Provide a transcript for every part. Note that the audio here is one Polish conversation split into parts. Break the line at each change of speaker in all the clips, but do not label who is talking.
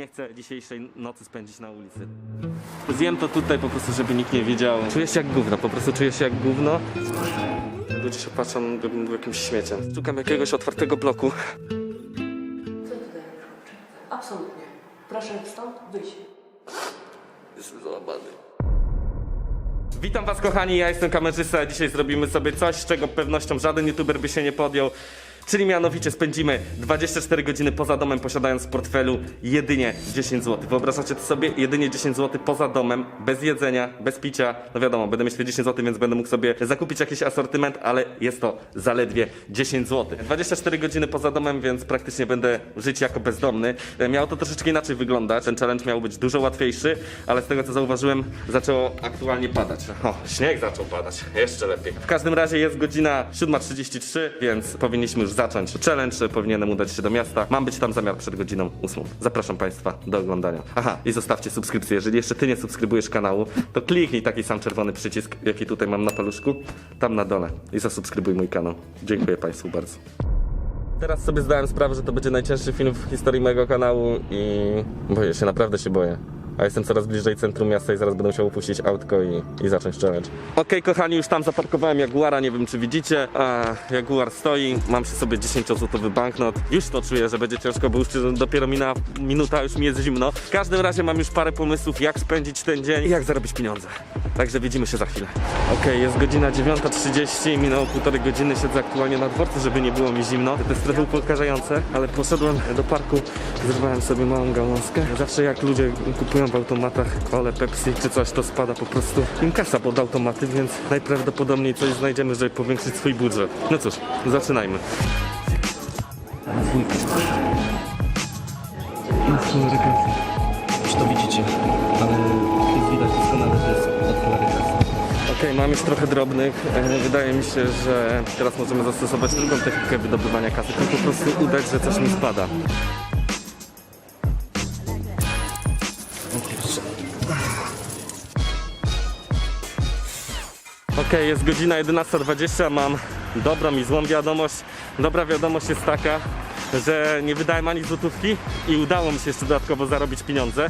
Nie chcę dzisiejszej nocy spędzić na ulicy. Zjem to tutaj po prostu, żeby nikt nie wiedział. Czuję się jak gówno, po prostu czuję się jak gówno. Ludzie się patrzą, jakbym był jakimś śmieciem. Szukam jakiegoś otwartego bloku.
Co tutaj Absolutnie. Proszę stąd wyjść.
Jestem załamany. Witam was kochani, ja jestem kamerzysta, dzisiaj zrobimy sobie coś, z czego pewnością żaden youtuber by się nie podjął. Czyli mianowicie spędzimy 24 godziny poza domem, posiadając w portfelu jedynie 10 zł. Wyobrażacie to sobie? Jedynie 10 zł poza domem, bez jedzenia, bez picia. No wiadomo, będę mieć te 10 zł, więc będę mógł sobie zakupić jakiś asortyment, ale jest to zaledwie 10 zł. 24 godziny poza domem, więc praktycznie będę żyć jako bezdomny. E, Miało to troszeczkę inaczej wyglądać. Ten challenge miał być dużo łatwiejszy, ale z tego co zauważyłem, zaczęło aktualnie padać. O, śnieg zaczął padać. Jeszcze lepiej. W każdym razie jest godzina 7.33, więc powinniśmy już zacząć challenge. Powinienem udać się do miasta. Mam być tam zamiar przed godziną 8. Zapraszam Państwa do oglądania. Aha, i zostawcie subskrypcję. Jeżeli jeszcze Ty nie subskrybujesz kanału, to kliknij taki sam czerwony przycisk, jaki tutaj mam na paluszku, tam na dole i zasubskrybuj mój kanał. Dziękuję Państwu bardzo. Teraz sobie zdałem sprawę, że to będzie najcięższy film w historii mojego kanału i boję się, naprawdę się boję. A jestem coraz bliżej centrum miasta i zaraz będę musiał upuścić autko i, i zacząć challenge. Okej, kochani, już tam zaparkowałem Jaguara, nie wiem czy widzicie. A, Jaguar stoi, mam przy sobie 10-złotowy banknot. Już to czuję, że będzie ciężko, bo już dopiero mina minuta, już mi jest zimno. W każdym razie mam już parę pomysłów, jak spędzić ten dzień i jak zarobić pieniądze. Także widzimy się za chwilę. Okej, jest godzina 9.30, minęło półtorej godziny, siedzę aktualnie na dworcu, żeby nie było mi zimno. To jest trochę upokarzające, ale poszedłem do parku, zerwałem sobie małą gałązkę. Zawsze jak ludzie kupują w automatach kole, Pepsi czy coś, to spada po prostu im kasa pod automaty, więc najprawdopodobniej coś znajdziemy, żeby powiększyć swój budżet. No cóż, zaczynajmy.
Już to widzicie, ale jest widać doskonale, że jest.
Okej, mam już trochę drobnych. E, Wydaje mi się, że teraz możemy zastosować drugą technikę wydobywania kasy, czyli po prostu udać, że coś mi spada. Okej, jest godzina 11.20, mam dobrą i złą wiadomość. Dobra wiadomość jest taka, że nie wydałem ani złotówki i udało mi się jeszcze dodatkowo zarobić pieniądze.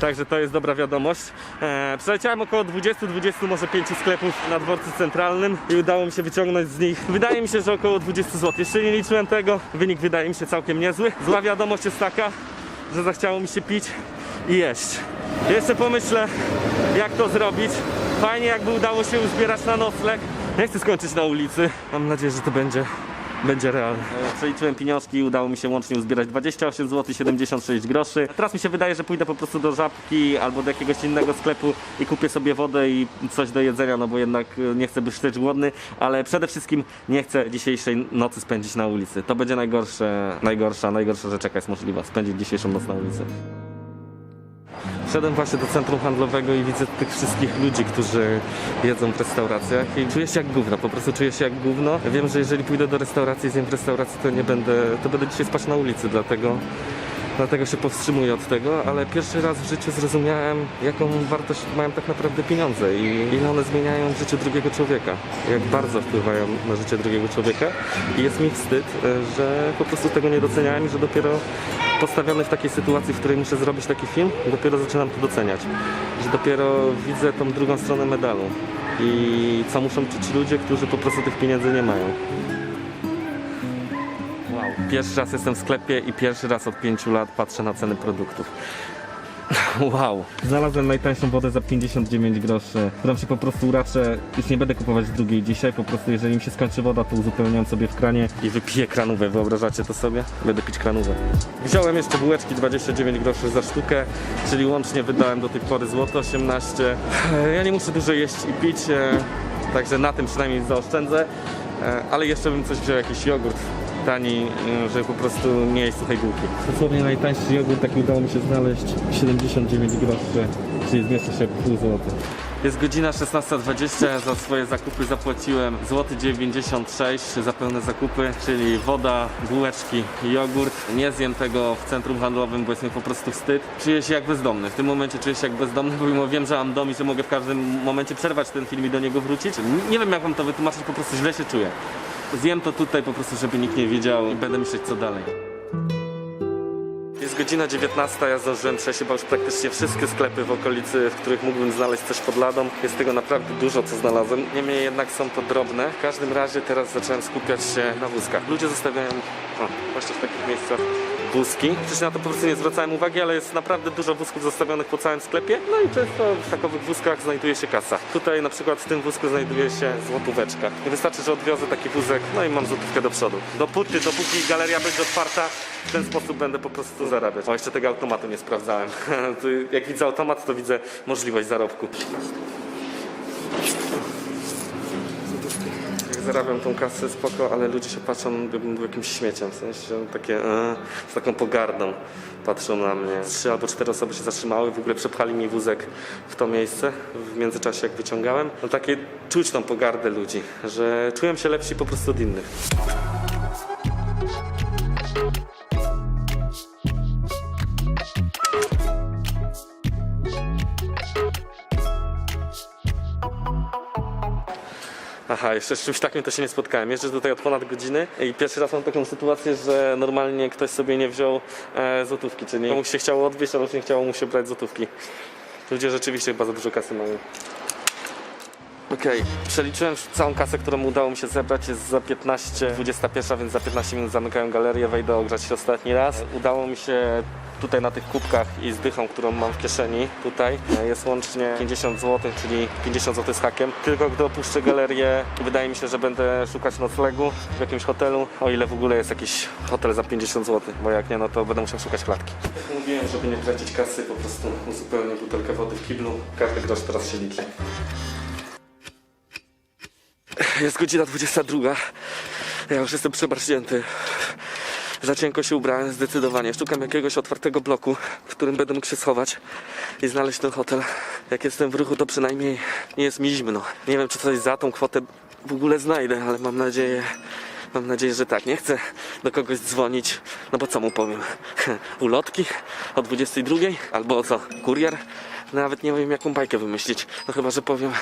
Także to jest dobra wiadomość. E, przeleciałem około 20-20, może 5 sklepów na dworcu centralnym i udało mi się wyciągnąć z nich, wydaje mi się, że około 20 zł. Jeszcze nie liczyłem tego, wynik wydaje mi się całkiem niezły. Zła wiadomość jest taka, że zachciało mi się pić i jeść. Jeszcze pomyślę, jak to zrobić. Fajnie, jakby udało się uzbierać na nocleg. Nie chcę skończyć na ulicy. Mam nadzieję, że to będzie, będzie realne. E, Przeliczyłem pieniążki i udało mi się łącznie uzbierać 28 zł 76 groszy. Teraz mi się wydaje, że pójdę po prostu do żabki albo do jakiegoś innego sklepu i kupię sobie wodę i coś do jedzenia, no bo jednak e, nie chcę być też głodny, ale przede wszystkim nie chcę dzisiejszej nocy spędzić na ulicy. To będzie najgorsze, najgorsza, najgorsza rzecz jaka jest możliwa, spędzić dzisiejszą noc na ulicy. Wszedłem właśnie do centrum handlowego i widzę tych wszystkich ludzi, którzy jedzą w restauracjach i czuję się jak gówno, po prostu czuję się jak gówno. Wiem, że jeżeli pójdę do restauracji i zjem w restauracji, to nie będę, to będę dzisiaj spać na ulicy, dlatego Dlatego się powstrzymuję od tego, ale pierwszy raz w życiu zrozumiałem, jaką wartość mają tak naprawdę pieniądze i ile one zmieniają w życiu drugiego człowieka. Jak bardzo wpływają na życie drugiego człowieka. I jest mi wstyd, że po prostu tego nie doceniałem i że dopiero postawiony w takiej sytuacji, w której muszę zrobić taki film, dopiero zaczynam to doceniać. Że dopiero widzę tą drugą stronę medalu. I co muszą czuć ludzie, którzy po prostu tych pieniędzy nie mają. Pierwszy raz jestem w sklepie i pierwszy raz od pięciu lat patrzę na ceny produktów. Wow. Znalazłem najtańszą wodę za 59 groszy, którą się po prostu raczę, już nie będę kupować drugiej dzisiaj, po prostu jeżeli mi się skończy woda, to uzupełniam sobie w kranie i wypiję kranówę, wyobrażacie to sobie? Będę pić kranówę. Wziąłem jeszcze bułeczki 29 groszy za sztukę, czyli łącznie wydałem do tej pory złoto 18. Ja nie muszę dużo jeść i pić, e, także na tym przynajmniej zaoszczędzę, E, ale jeszcze bym coś wziął, jakiś jogurt tani, y, żeby po prostu nie jeść suchej bułki. Dosłownie najtańszy jogurt, taki udało mi się znaleźć, 79 groszy, czyli zmieszcza się pół złota. Jest godzina 16.20, za swoje zakupy zapłaciłem złoty 96 za pełne zakupy, czyli woda, bułeczki, jogurt. Nie zjem tego w centrum handlowym, bo jest mi po prostu wstyd. Czuję się jak bezdomny. W tym momencie czuję się jak bezdomny, bo mimo wiem, że mam dom i że mogę w każdym momencie przerwać ten film i do niego wrócić. Nie wiem jak wam to wytłumaczyć, po prostu źle się czuję. Zjem to tutaj po prostu, żeby nikt nie wiedział i będę myśleć co dalej. Godzina 19, ja zdążyłem już praktycznie wszystkie sklepy w okolicy, w których mógłbym znaleźć coś pod ladą. Jest tego naprawdę dużo, co znalazłem. Niemniej jednak są to drobne. W każdym razie teraz zacząłem skupiać się na wózkach. Ludzie zostawiają, o, właśnie w takich miejscach wózki. Wcześniej na to po prostu nie zwracałem uwagi, ale jest naprawdę dużo wózków zostawionych po całym sklepie. No i często w takowych wózkach znajduje się kasa. Tutaj na przykład w tym wózku znajduje się złotóweczka. I wystarczy, że odwiozę taki wózek, no i mam złotówkę do przodu. Dopóty, dopóki galeria będzie otwarta, w ten sposób będę po prostu zarabiać. O, jeszcze tego automatu nie sprawdzałem. Jak widzę automat, to widzę możliwość zarobku. Zarabiam tą kasę, spoko, ale ludzie się patrzą, jakbym był jakimś śmieciem, w sensie takie e, z taką pogardą patrzą na mnie. Trzy albo cztery osoby się zatrzymały, w ogóle przepchali mi wózek w to miejsce, w międzyczasie jak wyciągałem. No takie czuć tą pogardę ludzi, że czułem się lepsi po prostu od innych. Aha, jeszcze z czymś takim to się nie spotkałem. Jeżdżę tutaj od ponad godziny i pierwszy raz mam taką sytuację, że normalnie ktoś sobie nie wziął e, złotówki, czyli komuś się chciało odwieźć, ale już nie chciało mu się brać złotówki. Ludzie rzeczywiście chyba za dużo kasy mają. Okej, przeliczyłem całą kasę, którą udało mi się zebrać, jest za 15, 21, więc za 15 minut zamykają galerię, wejdę ogrzać się ostatni raz. Udało mi się tutaj na tych kubkach i z dychą, którą mam w kieszeni, tutaj jest łącznie 50 zł, czyli 50 zł z hakiem. Tylko gdy opuszczę galerię, wydaje mi się, że będę szukać noclegu w jakimś hotelu, o ile w ogóle jest jakiś hotel za 50 zł, bo jak nie, no to będę musiał szukać klatki. Jak mówiłem, żeby nie tracić kasy, po prostu uzupełnię butelkę wody w kiblu. Każdy grosz teraz się liczy. Jest godzina 22. Ja już jestem przebarźnięty. Za cienko się ubrałem, zdecydowanie. Szukam jakiegoś otwartego bloku, w którym będę mógł się schować i znaleźć ten hotel. Jak jestem w ruchu, to przynajmniej nie jest mi zimno. Nie wiem, czy coś za tą kwotę w ogóle znajdę, ale mam nadzieję, mam nadzieję, że tak. Nie chcę do kogoś dzwonić, no bo co mu powiem? Ulotki o 22 albo co? Kurier? Nawet nie wiem, jaką bajkę wymyślić. No chyba, że powiem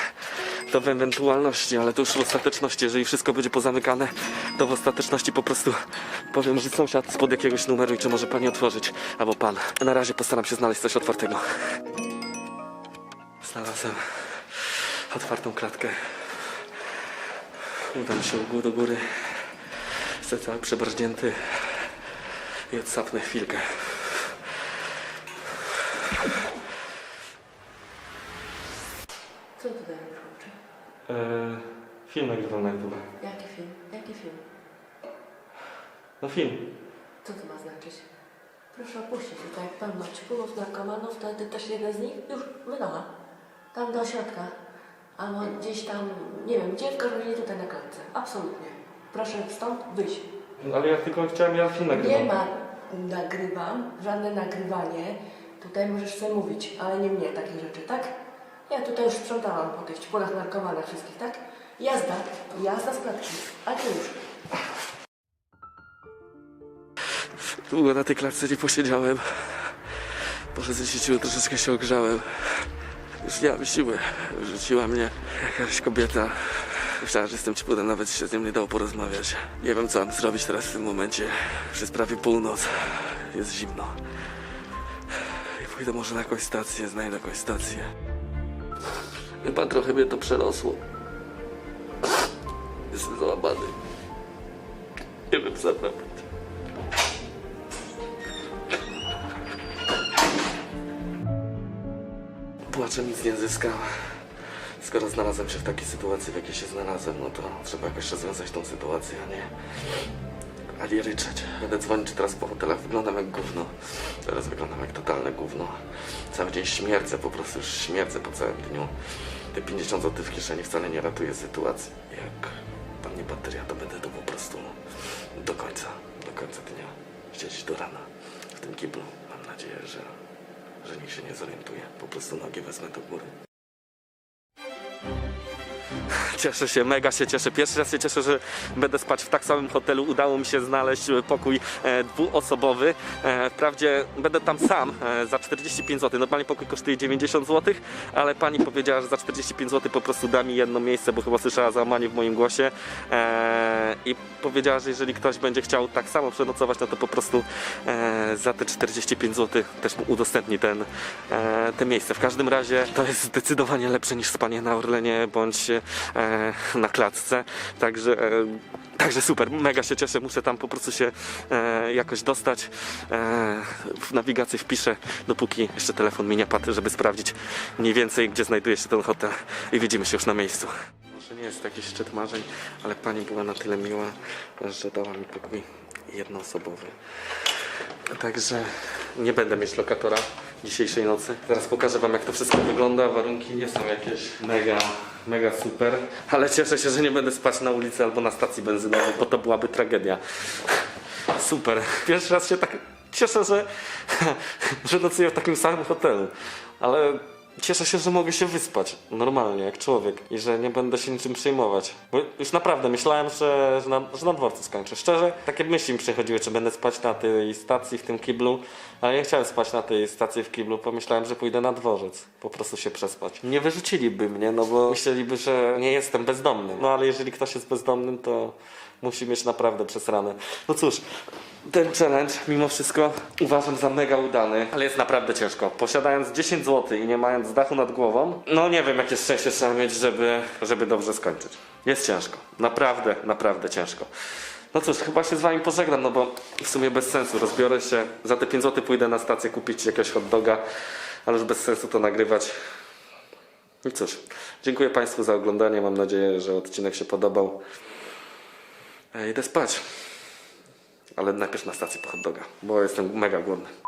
to w ewentualności, ale to już w ostateczności. Jeżeli wszystko będzie pozamykane, to w ostateczności po prostu powiem, że sąsiad spod jakiegoś numeru i czy może pani otworzyć, albo pan. Na razie postaram się znaleźć coś otwartego. Znalazłem otwartą klatkę. Udam się u- do góry. Jestem cały przebrźnięty i odsapnę chwilkę.
Co tutaj robisz, chłopcze?
Eee, film nagrywam na YouTube.
Jaki film? Jaki film?
No film.
Co to ma znaczyć? Proszę opuścić tutaj pełno ćpulów, narkomanów, to ty też jeden z nich? Już, wynocha. Tam do środka. Albo gdzieś tam, nie wiem, gdzie w razie tutaj na klatce. Absolutnie. Proszę stąd wyjść.
Ale ja tylko chciałem, ja film nagrywam.
Nie ma nagrywam, żadne nagrywanie. Tutaj możesz sobie mówić, ale nie mnie takich rzeczy, tak? Ja tutaj już sprzątałam po tych ćpulach narkomanach wszystkich, tak? Jazda, jazda z klatki, a ty już.
Długo na tej klatce nie posiedziałem. Zesieciło, troszeczkę się ogrzałem. Już nie mam siły. Rzuciła mnie jakaś kobieta. Myślałem, że jestem ciepłem, nawet się z nią nie dało porozmawiać. Nie wiem, co mam zrobić teraz w tym momencie. Jest prawie północ. Jest zimno. I pójdę może na jakąś stację, znajdę jakąś stację. Chyba trochę mnie to przerosło. Jestem załamany. Nie wiem, co robić. Płaczem nic nie zyskał. Skoro znalazłem się w takiej sytuacji, w jakiej się znalazłem, no to trzeba jakoś rozwiązać tą sytuację, a nie... A nie ryczeć. Będę dzwonić teraz po hotelach. Wyglądam jak gówno. Teraz wyglądam jak totalne gówno. Cały dzień śmierdzę, po prostu już śmierdzę po całym dniu. Te 50 zł w kieszeni wcale nie ratuje sytuacji. Jak padnie bateria, to będę tu po prostu do końca, do końca dnia. Siedzieć do rana w tym kiblu. Mam nadzieję, że że nikt się nie zorientuje. Po prostu nogi wezmę do góry. Cieszę się, mega się cieszę. Pierwszy raz się cieszę, że będę spać w tak samym hotelu. Udało mi się znaleźć e, pokój e, dwuosobowy. E, wprawdzie będę tam sam za 45 zł. Normalnie pokój kosztuje 90 zł, ale pani powiedziała, że za 45 zł po prostu da mi jedno miejsce, bo chyba słyszała załamanie w moim głosie. I powiedziała, że jeżeli ktoś będzie chciał tak samo przenocować, no to po prostu za te 45 zł też mu udostępni ten, te miejsce. W każdym razie to jest zdecydowanie lepsze niż spanie na Orlenie bądź na klatce. Także, e, także super, mega się cieszę. Muszę tam po prostu się e, jakoś dostać. E, w nawigacji wpiszę, dopóki jeszcze telefon mi nie padł, żeby sprawdzić mniej więcej, gdzie znajduje się ten hotel i widzimy się już na miejscu. Może nie jest jakiś szczyt marzeń, ale pani była na tyle miła, że dała mi pokój jednoosobowy. Także nie będę mieć lokatora dzisiejszej nocy. Teraz pokażę wam jak to wszystko wygląda. Warunki nie są jakieś mega, mega super. Ale cieszę się, że nie będę spać na ulicy albo na stacji benzynowej, bo to byłaby tragedia. Super. Pierwszy raz się tak cieszę, że, że nocuję w takim samym hotelu. Ale cieszę się, że mogę się wyspać normalnie, jak człowiek i że nie będę się niczym przejmować. Bo już naprawdę myślałem, że, że, na, że na dworcu skończę. Szczerze, takie myśli mi przychodziły, czy będę spać na tej stacji, w tym kiblu. Ale nie chciałem spać na tej stacji w kiblu, pomyślałem, że pójdę na dworzec. Po prostu się przespać. Nie wyrzuciliby mnie, no bo myśleliby, że nie jestem bezdomny. No ale jeżeli ktoś jest bezdomnym, to musi mieć naprawdę przesrane. No cóż, ten challenge mimo wszystko uważam za mega udany, ale jest naprawdę ciężko. Posiadając 10 zł i nie mając dachu nad głową, no nie wiem jakie szczęście trzeba mieć, żeby, żeby dobrze skończyć. Jest ciężko. Naprawdę, naprawdę ciężko. No cóż, chyba się z wami pożegnam, no bo w sumie bez sensu. Rozbiorę się, za te 5 zł pójdę na stację kupić jakiegoś hot doga, ale już bez sensu to nagrywać. I cóż, dziękuję Państwu za oglądanie. Mam nadzieję, że odcinek się podobał. E, Idę spać. Ale najpierw na stację po hot doga, bo jestem mega głodny.